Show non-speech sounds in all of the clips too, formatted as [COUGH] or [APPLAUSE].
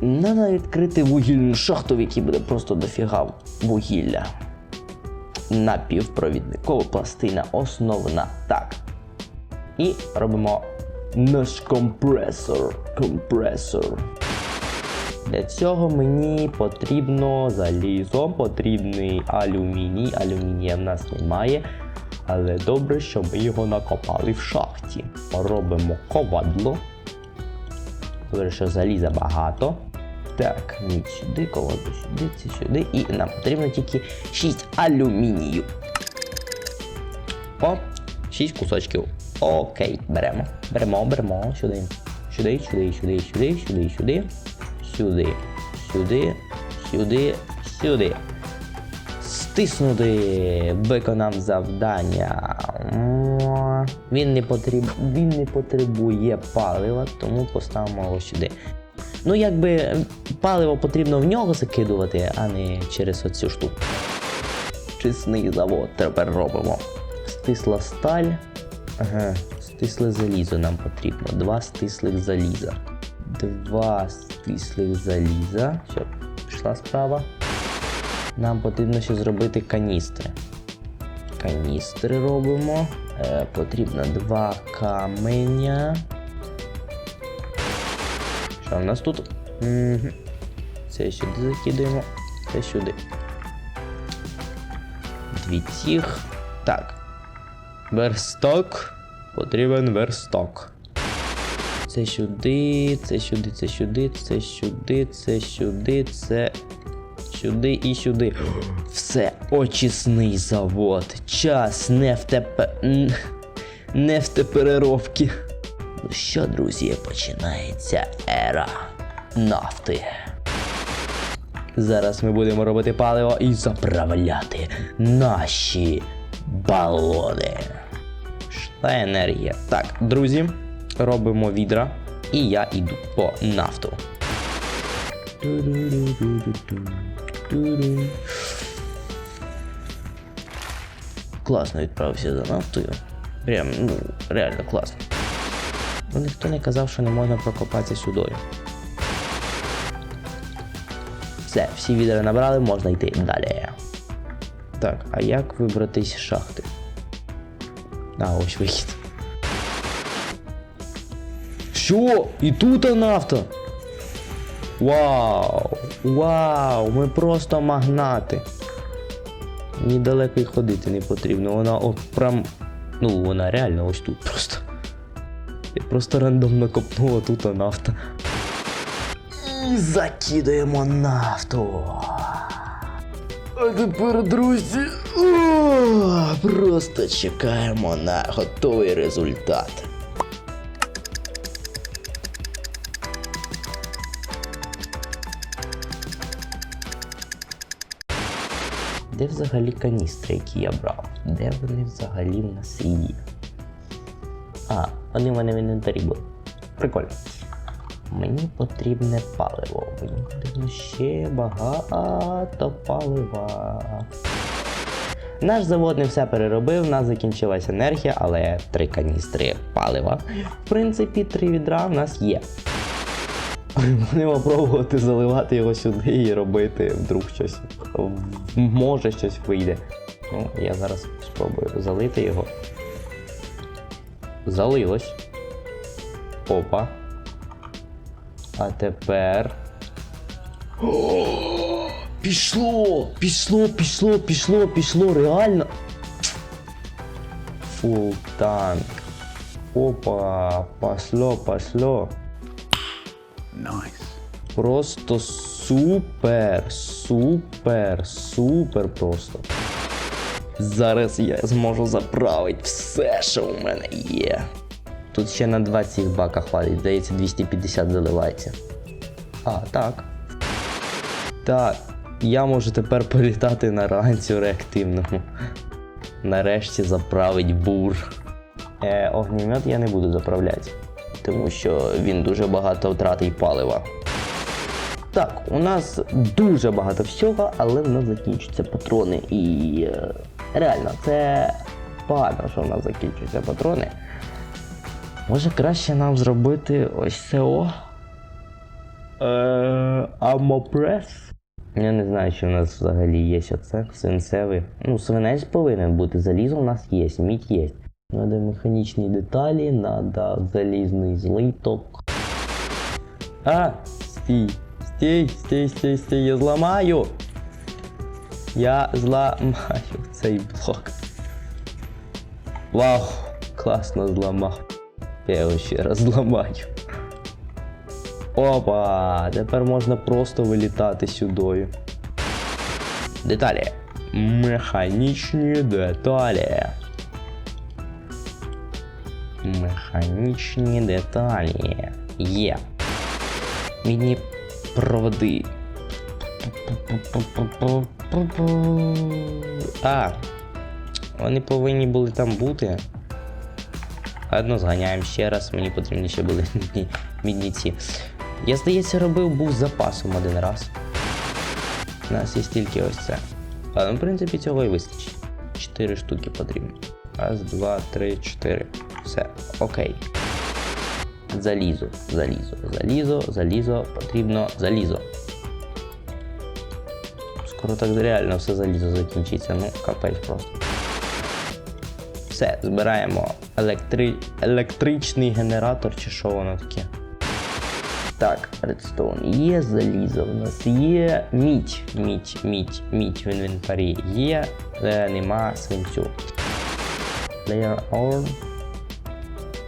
Треба відкрити вугільну шахту, в якій буде просто дофіга вугілля. Напівпровідникова пластина основна. Так. І робимо наш компресор. Компресор. Для цього мені потрібно залізо, потрібний алюміній. Алюмінія в нас немає. Але добре, що ми його накопали в шахті. Робимо ковадло. Добре, що заліза багато. Так, мідь сюди, ковадло сюди, це сюди. І нам потрібно тільки 6 алюмінію. О, 6 кусочків. Окей, беремо. Беремо, беремо. Сюди. Сюди, сюди, сюди, сюди, сюди, сюди. Сюди. Сюди. Сюди. Сюди. Стиснути. Виконав завдання. Він не, потреб... Він не потребує палива, тому поставимо його сюди. Ну, якби паливо потрібно в нього закидувати, а не через оцю штуку. Чисний завод тепер робимо. Стисла сталь. Ага, стисле залізо нам потрібно. Два стислих заліза. Два стислих заліза. Все, пішла справа. Нам потрібно ще зробити каністри. Каністри робимо. Е, потрібно два каменя. Що в нас тут? Це сюди закидаємо, це сюди. Дві цих. Так. Версток. Потрібен версток. Це сюди, це сюди, це сюди, це сюди, це сюди, це сюди і сюди. Все, очисний завод. Час нефтепе... н- нефтепереробки. Ну що, друзі, починається ера нафти. Зараз ми будемо робити паливо і заправляти наші балони. Шла енергія. Так, друзі, робимо відра, і я йду по нафту. Класно відправився за нафтою. Прям, ну, реально класно. Ну, ніхто не казав, що не можна прокопатися сюди. Все, всі відра набрали, можна йти далі. Так, а як вибратись з шахти? А, ось вихід. Що? І тут нафта? Вау! Вау! Ми просто магнати. Мені далеко й ходити не потрібно. Вона от прям. Ну, вона реально ось тут просто. Я просто рандомно копнула тут нафта. І закидаємо нафту. А тепер, друзі, о, просто чекаємо на готовий результат. Де взагалі каністри, які я брав? Де вони взагалі в нас є? А, вони в мене в інвентарі були. Прикольно. Мені потрібне паливо. Мені потрібно ще багато палива. Наш завод не все переробив, в нас закінчилася енергія, але три каністри палива. В принципі, три відра в нас є. Будемо пробувати заливати його сюди і робити вдруг щось. Може щось вийде. Ну, я зараз спробую залити його. Залилось. Опа. А тепер. О, пішло! Пішло, пішло, пішло, пішло, реально. Фул танк. Опа, пошло, пошло. Просто супер, супер, супер просто. Зараз я зможу заправити все, що у мене є. Тут ще на 20 бака хватить, здається, 250 заливається. А, так. Так, я можу тепер політати на ранцю реактивному. Нарешті заправить бур. Е, огнімет я не буду заправляти, тому що він дуже багато втратить палива. Так, у нас дуже багато всього, але в нас закінчуються патрони. І е, реально, це погано, що в нас закінчуються патрони. Може краще нам зробити ось це о? Е, Амопрес. Я не знаю, чи в нас взагалі є оце. Свинцевий. Ну, свинець повинен бути. Залізо у нас є, мідь є. Надо механічні деталі, надо залізний злиток. А! Стій! Стій, стій, стій, стій, я зламаю! Я зламаю [LAUGHS] цей блок. Вау! Класно зламав. Я його ще раз зламаю. Опа! Тепер можна просто вилітати сюди. Деталі. Механічні деталі. Механічні деталі. Є. Мідні проводи. А. Вони повинні були там бути. Ладно, зганяємо ще раз, мені потрібні ще були мідні, мідні ці. Я, здається, робив був запасом один раз. У нас є тільки ось це. Але, в принципі, цього і вистачить. Чотири штуки потрібно. Раз, два, три, чотири. Все, окей. Залізо, залізо, залізо, залізо, потрібно залізо. Скоро так реально все залізо закінчиться, ну капець просто. Все, збираємо електри... електричний генератор чи що воно таке. Так, редстоун є залізо, у нас є мідь, мідь, мідь, мідь в інвентарі є, але нема свинцю. Layer ore.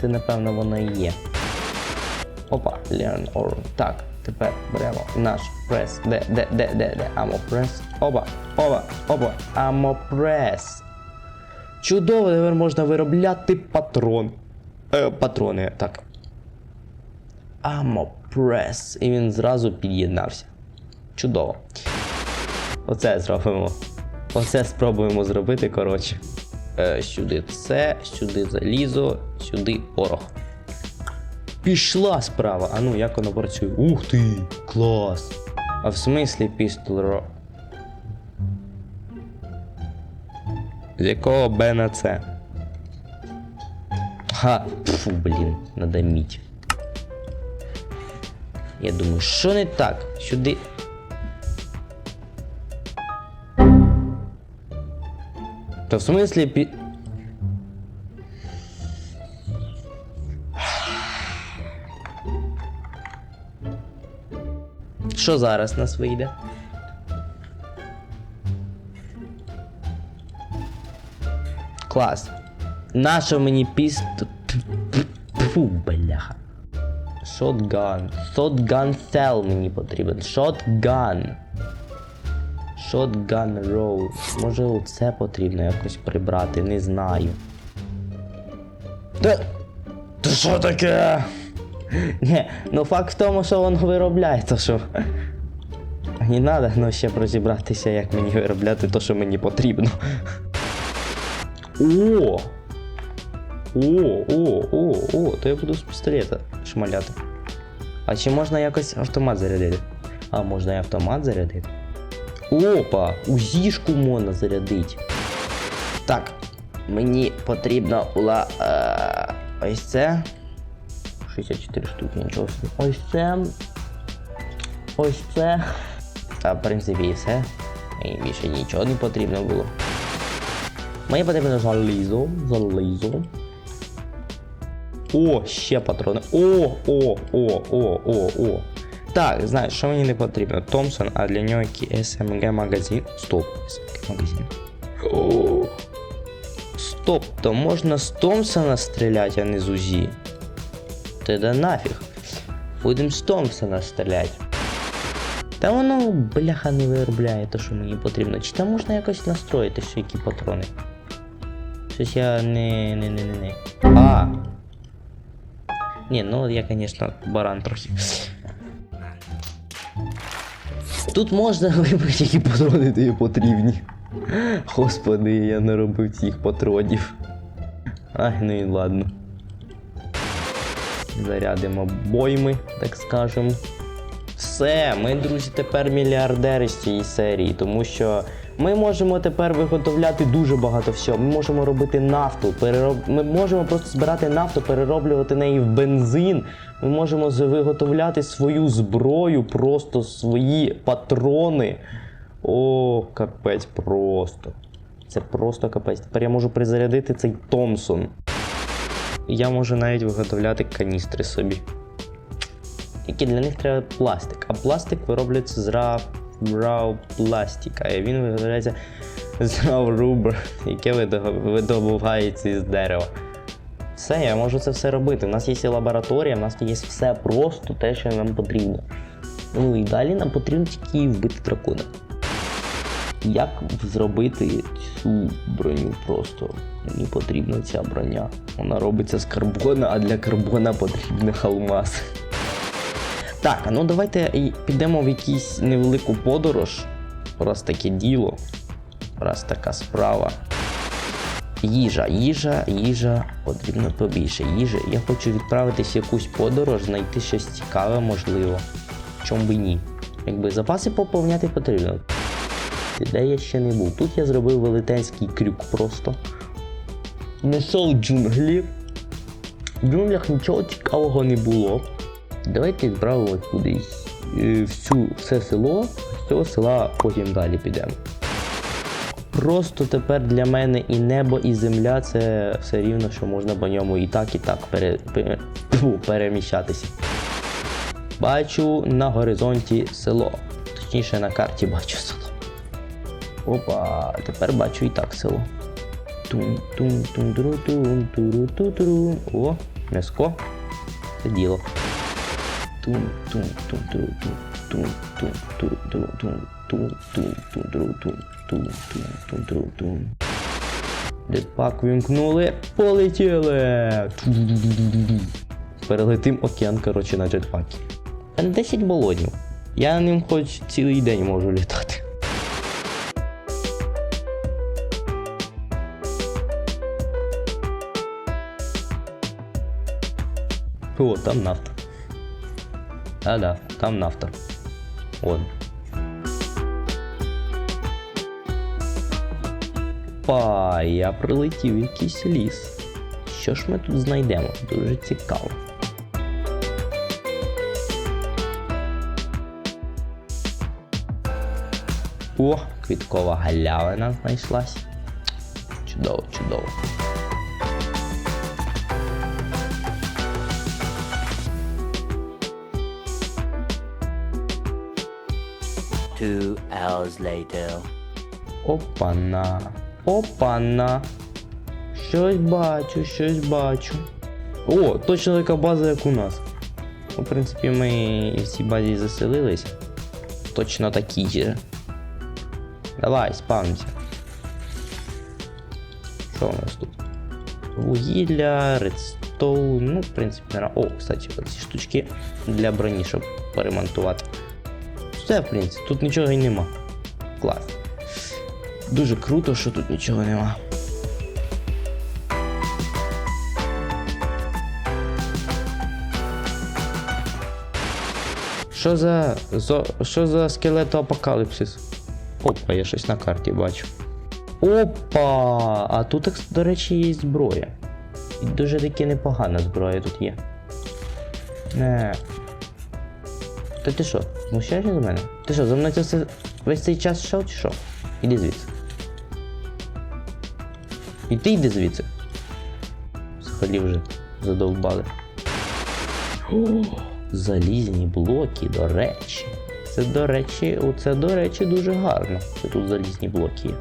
Це напевно воно і є. Опа, Learn Ore. Так, тепер беремо наш прес. Де, де, де, де, де? Амо прес. Опа, опа, опа, амо прес. Чудово, тепер можна виробляти патрон. Е, патрони, так. Амо прес. І він зразу під'єднався. Чудово. Оце зробимо. Оце спробуємо зробити, коротше. Е, сюди це, сюди залізо, сюди порох. Пішла справа. А ну, як воно працює? Ух ти! Клас! А в смислі пістолро. З якого Б на С? Ха! Фу, блін, надо мідь. Я думаю, що не так? Сюди. Та в смислі пі... Що зараз нас вийде? Клас. Нащо мені піст... Фу, бляха. Шотган. Шотган сел мені потрібен. Шотган. Шотган роу. Може оце потрібно якось прибрати, не знаю. Та... Та що таке? Ні, ну факт в тому, що воно виробляє, то що. Не треба, ну ще розібратися, як мені виробляти то, що мені потрібно. О! О, о, о, о, то я буду з пістолета шмаляти. А чи можна якось автомат зарядити? А, можна і автомат зарядити. Опа! Узішку можна зарядити. Так, мені потрібно була е, ось це. 64 штуки, нічого. Ось це. Ось це. Та, в принципі, і все. І більше нічого не потрібно було. Мені потрібно залізо, залізо. О, ще патрони. О, о, о, о, о, о. Так, знаєш, що мені не потрібно? Томпсон, а для нього який SMG магазин. Стоп, SMG магазин. О. Стоп, то можна з Томпсона стріляти, а не з УЗІ. Ти да нафіг. Будем з Томпсона стріляти. Та воно, бляха, не виробляє те, що мені потрібно. Чи там можна якось настроїти, що які патрони? Щось я не. не не не не. А! Ні, ну я, звісно, баран трохи. Тут можна [LAUGHS] вибрати, які патрони тобі потрібні. Господи, я не робив цих патронів. Ай, ну і ладно. Зарядимо бойми, так скажем. Все, ми, друзі, тепер мільярдери з цієї серії, тому що Ми можемо тепер виготовляти дуже багато всього. Ми можемо робити нафту, перероб... ми можемо просто збирати нафту, перероблювати неї в бензин. Ми можемо виготовляти свою зброю, просто свої патрони. О, капець просто. Це просто капець. Тепер я можу призарядити цей Томпсон. Я можу навіть виготовляти каністри собі. Тільки для них треба пластик. А пластик виробляється з пластика. І він виробляється з рав рубер, яке видобувається із дерева. Все, я можу це все робити. У нас є лабораторія, у нас є все просто те, що нам потрібно. Ну і далі нам потрібно тільки вбити дракона. Як зробити цю броню просто? Мені потрібна ця броня. Вона робиться з карбона, а для карбона потрібен [LAUGHS] алмаз. Так, а ну давайте підемо в якусь невелику подорож. Раз таке діло, раз така справа. Їжа, їжа, їжа, потрібно побільше їжі. Я хочу відправитись в якусь подорож, знайти щось цікаве, можливо. Чом би ні. Якби запаси поповняти потрібно. Де я ще не був. Тут я зробив велетенський крюк просто. Знайшов джунглі. В джунглях нічого цікавого не було. Давайте відправимо кудись е, всю все село, з цього села потім далі підемо. Просто тепер для мене і небо, і земля це все рівно, що можна по ньому і так, і так пере, пере, переміщатися. Бачу на горизонті село. Точніше на карті бачу село. Опа, тепер бачу і так село. тун тун тун дру тун туру ту туру О, м'яско. Це діло. Детпак вімкнули, полетіли. Перелетим океан, коротше, на джетпакі. А на 10 балонів. Я ним хоч цілий день можу літати. О, там нафта. А, да, там нафта. Вон. Па, я прилетів якийсь ліс. Що ж ми тут знайдемо? Дуже цікаво. О, квіткова галявина знайшлась. Чудово, чудово. Two hours later. Опана. Опана. Щось бачу, щось бачу. О, точно така база, як у нас. Ну, В принципі, ми і в цій базі заселились. Точно такі же. Давай, спавнимося. Що у нас тут? Вугілля, редстоун, ну, в принципі, не О, кстати, оці штучки для броні, щоб поремонтувати. Все, в принципі, тут нічого і нема. Клас. Дуже круто, що тут нічого нема. Що за. зо- Що за скелетоапокаліпсис? Опа, я щось на карті бачу. Опа! А тут, до речі, є зброя. І дуже таки непогана зброя тут є. Не. Та ти що, знущаєшся з мене? Ти що, за мною це весь цей час йшов чи що? Іди звідси. І ти йди звідси. Взагалі вже задовбали. О, залізні блоки, до речі. Це, до речі, оце, до речі, дуже гарно. Що тут залізні блоки є.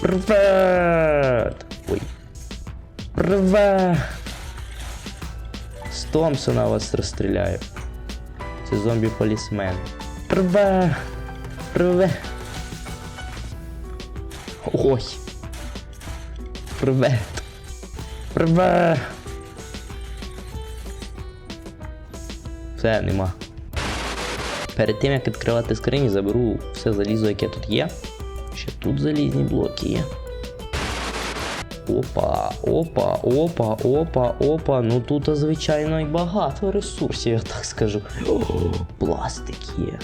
Привет! Ой. Привет! З Томпсона вас розстріляю. Це зомбі-полісмен. Привет! Привет! Ой! Привет! Привет! Все, нема. Перед тим як відкривати скрині, заберу все залізо, яке тут є. Ще тут залізні блоки є. Опа, опа, опа, опа, опа. Ну тут, звичайно, і багато ресурсів, я так скажу. [GASPS] Пластик є.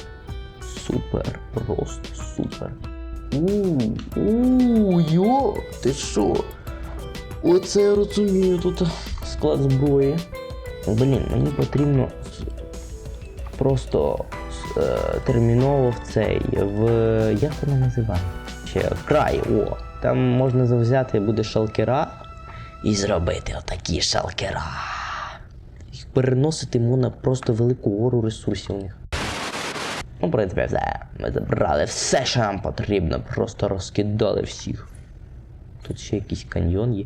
Супер, просто супер. У, у, йо, ти що? Оце я розумію тут склад зброї. Блін, мені потрібно просто е, терміново в цей, в. як вона називає? Ще край, о. Там можна завзяти буде шалкера і зробити отакі шалкера. Їх переносити можна просто велику гору ресурсів у них. Ну, в принципі, все. Ми забрали все, що нам потрібно, просто розкидали всіх. Тут ще якийсь каньйон є.